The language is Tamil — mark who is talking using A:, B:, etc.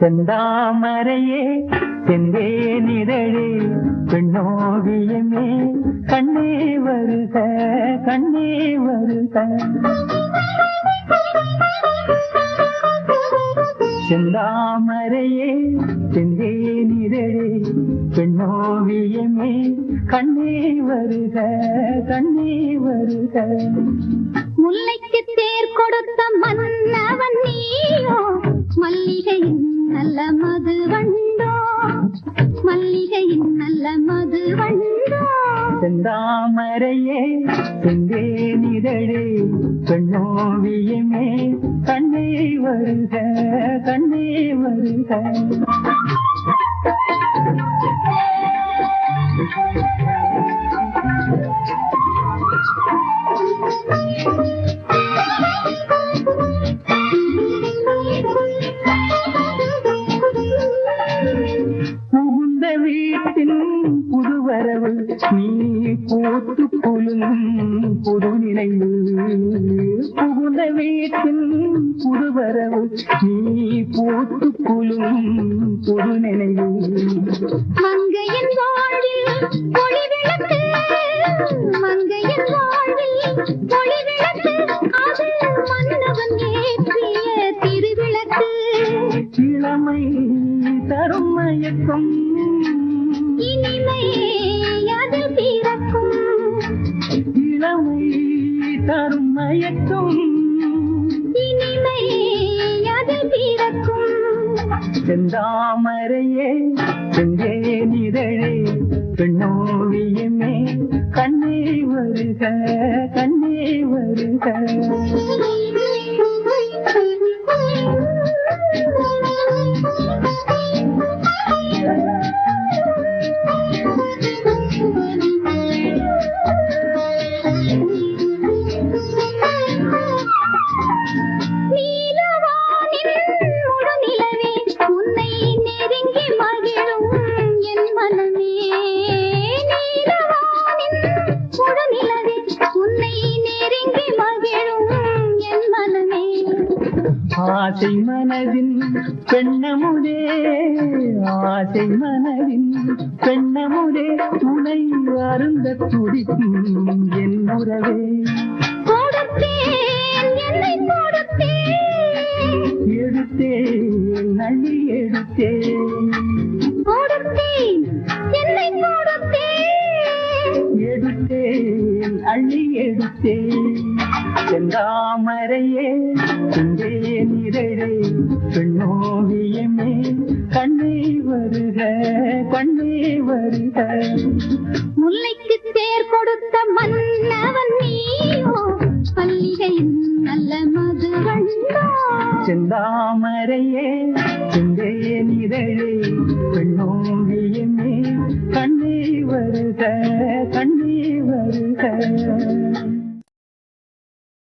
A: செந்தாமரையே செந்தே நிழலே பெண்ணோவியமே கண்ணே வருக கண்ணே வருக. செந்தாமரையே செந்தே நிழலே பெண்ணோவியமே கண்ணே வருக கண்ணே வருக.
B: முல்லைக்கு தேர் கொடுத்த மன்னவன் நீயோ மல்லிகையின் நல்ல மது வண்டோ. மல்லிகையின் நல்ல மது வண்டோ.
A: செந்தாமரையே செந்தே நிழலே பெண்ணோவியமே கண்ணே வருக கண்ணே வருக. வீட்டின் புதுவரவு நீ போத்து குலுங்கும் புது நினைவு புகுந்த வீட்டின் புதுவரவு நீ போத்து குலுங்கும் புது நினைவு
B: மங்கையின் வாழ்வில் ஒளி விளக்கு மங்கையின் வாழ்வில் ஒளி விளக்கு அது மன்னவன் ஏற்றிய திருவிளக்கு.
A: இளமை தரும் மயக்கம் இளமை தரும் மயக்கம்.
B: இனிமை அது பிறக்கும்.
A: செந்தாமரையே செந்தே நிழலே பெண்ணோவியமே கண்ணே வருக கண்ணே வருக. ஆசை மனதின் பெண்ணமுதே ஆசை மனதின் பெண்ணமுதே துணை அருந்த துடிக்கும் என் உறவே. எடுத்தேன் நள்ளி எடுத்தேன்.
B: என்னை
A: அள்ளி எடுத்தேன் செந்தாமரையே செந்தே நிழலே பெண்ணோவியமே கண்ணே வருக கண்ணே வருக.
B: முல்லைக்கு தேர் கொடுத்த மன்னவன் நீயோ பள்ளிகையின் நல்ல மது வண்டோ
A: செந்தாமரையே செந்தே நிழலே பெண்ணோவியமே கண்ணே வருக கண்ணே வருக